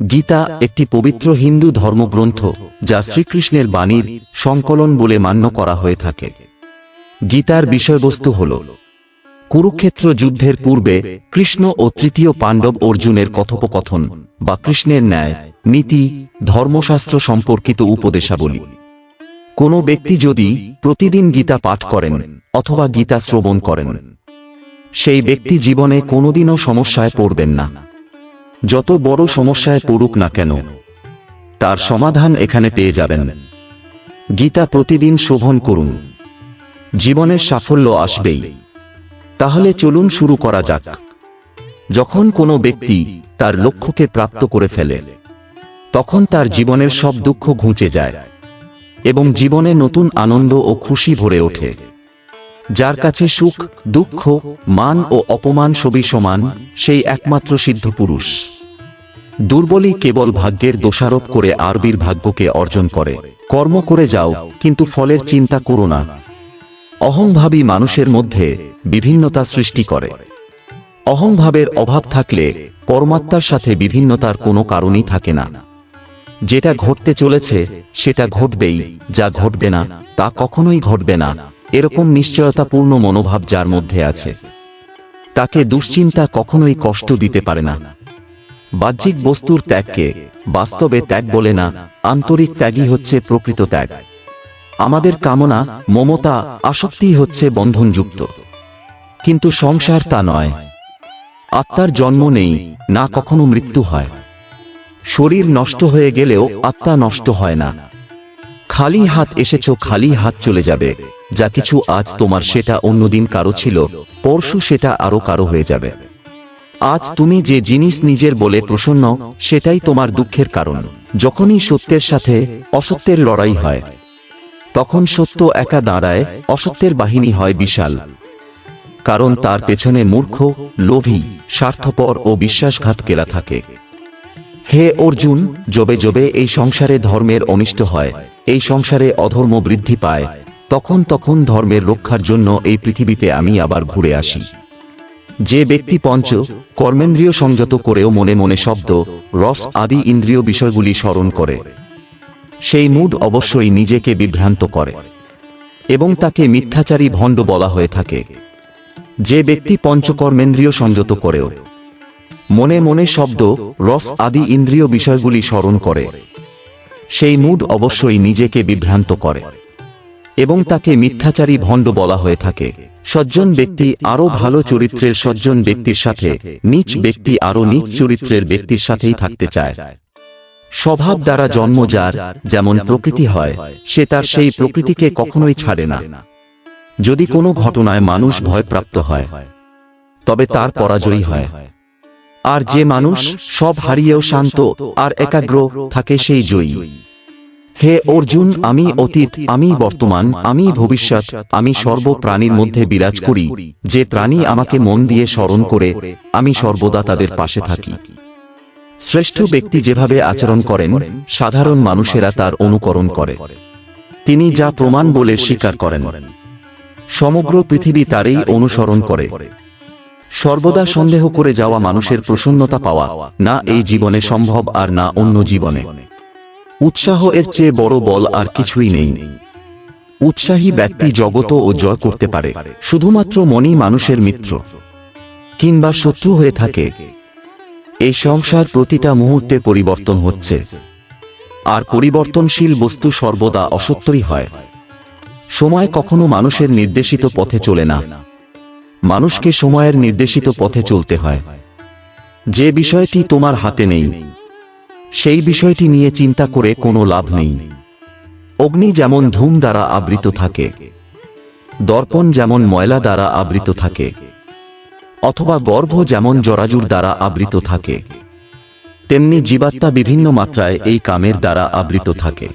গীতা একটি পবিত্র হিন্দু ধর্মগ্রন্থ যা শ্রীকৃষ্ণের বাণীর সংকলন বলে মান্য করা হয়ে থাকে। গীতার বিষয়বস্তু হল, কুরুক্ষেত্র যুদ্ধের পূর্বে কৃষ্ণ ও তৃতীয় পাণ্ডব অর্জুনের কথোপকথন বা কৃষ্ণের ন্যায়, নীতি, ধর্মশাস্ত্র সম্পর্কিত উপদেশাবলী। কোনো ব্যক্তি যদি প্রতিদিন গীতা পাঠ করেন অথবা গীতা শ্রবণ করেন, সেই ব্যক্তি জীবনে কোনোদিনও সমস্যায় পড়বেন না। যত বড় সমস্যায় পড়ুক না কেন, তার সমাধান এখানে পেয়ে যাবেন। গীতা প্রতিদিন শোভন করুন। জীবনের সাফল্য আসবেই। তাহলে চলুন শুরু করা যাক। যখন কোনো ব্যক্তি তার লক্ষ্যকে প্রাপ্ত করে ফেলে, তখন তার জীবনের সব দুঃখ ঘুঁচে যায় এবং জীবনে নতুন আনন্দ ও খুশি ভরে ওঠে। যার কাছে সুখ, দুঃখ, মান ও অপমান সবই সমান, সেই একমাত্র সিদ্ধ পুরুষ দুর্বলই কেবল ভাগ্যের দোষারোপ করে আরবির ভাগ্যকে অর্জন করে। কর্ম করে যাও, কিন্তু ফলের চিন্তা করো না। অহংভাবী মানুষের মধ্যে বিভিন্নতা সৃষ্টি করে। অহংভাবের অভাব থাকলে পরমাত্মার সাথে বিভিন্নতার কোনো কারণই থাকে না। যেটা ঘটতে চলেছে, সেটা ঘটবেই, যা ঘটবে না, তা কখনোই ঘটবে না, এরকম নিশ্চয়তাপূর্ণ মনোভাব যার মধ্যে আছে। তাকে দুশ্চিন্তা কখনোই কষ্ট দিতে পারে না। বাহ্যিক বস্তুর ত্যাগকে বাস্তবে ত্যাগ বলে না, আন্তরিক ত্যাগই হচ্ছে প্রকৃত ত্যাগ। আমাদের কামনা, মমতা, আসক্তি হচ্ছে বন্ধনযুক্ত। কিন্তু সংসার তা নয়। আত্মার জন্ম নেই, না কখনো মৃত্যু হয়। শরীর নষ্ট হয়ে গেলেও আত্মা নষ্ট হয় না। খালি হাত এসেছ, খালি হাত চলে যাবে। যা কিছু আজ তোমার, সেটা অন্যদিন কারও ছিল, পরশু সেটা আরও কারও হয়ে যাবে। আজ তুমি যে জিনিস নিজের বলে প্রসন্ন, সেটাই তোমার দুঃখের কারণ। যখনই সত্যের সাথে অসত্যের লড়াই হয়, তখন সত্য একা দাঁড়ায়, অসত্যের বাহিনী হয় বিশাল। কারণ তার পেছনে মূর্খ, লোভী, স্বার্থপর ও বিশ্বাসঘাত বিশ্বাসঘাতকেরা থাকে। হে অর্জুন জবে জবে এই সংসারে ধর্মের অনিষ্ট হয়, এই সংসারে অধর্ম বৃদ্ধি পায়, তখন তখন ধর্মের রক্ষার জন্য এই পৃথিবীতে আমি আবার ঘুরে আসি। যে ব্যক্তি পঞ্চ কর্মেন্দ্রিয় সংযত করেও মনে মনে শব্দ, রস আদি ইন্দ্রিয় বিষয়গুলি স্মরণ করে। সেই মুড অবশ্যই নিজেকে বিভ্রান্ত করে এবং তাকে মিথ্যাচারী ভণ্ড বলা হয়ে থাকে। যে ব্যক্তি পঞ্চকর্মেন্দ্রীয় সংযত করেও মনে মনে শব্দ, রস আদি ইন্দ্রিয় বিষয়গুলি স্মরণ করে। সেই মুড অবশ্যই নিজেকে বিভ্রান্ত করে এবং তাকে মিথ্যাচারী ভণ্ড বলা হয়ে থাকে। সজ্জন ব্যক্তি আরও ভালো চরিত্রের সজ্জন ব্যক্তির সাথে, নিচ ব্যক্তি আরও নিচ চরিত্রের ব্যক্তির সাথেই থাকতে চায়। স্বভাব দ্বারা জন্ম যার, যেমন প্রকৃতি হয়, সে তার সেই প্রকৃতিকে কখনোই ছাড়ে না। যদি কোনো ঘটনায় মানুষ ভয়প্রাপ্ত হয়, তবে তার পরাজয়ী হয়। আর যে মানুষ সব হারিয়েও শান্ত আর একাগ্র থাকে সেই জয়ী। হে অর্জুন, আমি অতীত, আমি বর্তমান, আমি ভবিষ্যৎ, আমি সর্ব প্রাণীর মধ্যে বিরাজ করি, যে প্রাণী আমাকে মন দিয়ে স্মরণ করে, আমি সর্বদা তাদের পাশে থাকি। শ্রেষ্ঠ ব্যক্তি যেভাবে আচরণ করেন, সাধারণ মানুষেরা তার অনুকরণ করে। তিনি যা প্রমাণ বলে স্বীকার করেন। সমগ্র পৃথিবী তারই অনুসরণ করে। সর্বদা সন্দেহ করে যাওয়া মানুষের প্রসন্নতা পাওয়া, না এই জীবনে সম্ভব আর না অন্য জীবনে। উৎসাহ এর চেয়ে বড় বল আর কিছুই নেই। উৎসাহী ব্যক্তি জগত ও জয় করতে পারে। শুধুমাত্র মনই মানুষের মিত্র। কিংবা শত্রু হয়ে থাকে। এই সংসার প্রতিটা মুহূর্তে পরিবর্তন হচ্ছে। আর পরিবর্তনশীল বস্তু সর্বদা অসত্যই হয়। সময় কখনো মানুষের নির্দেশিত পথে চলে না। মানুষকে সময়ের নির্দেশিত পথে চলতে হয়। যে বিষয়টি তোমার হাতে নেই সেই বিষয়টি নিয়ে চিন্তা করে কোনো লাভ নেই। অগ্নি যেমন ধূম দ্বারা আবৃত থাকে, দর্পণ যেমন ময়লা দ্বারা আবৃত থাকে, অথবা গর্ভ যেমন জরাজুর দ্বারা আবৃত থাকে, তেমনি জীবাত্মা বিভিন্ন মাত্রায় এই কামের দ্বারা আবৃত থাকে।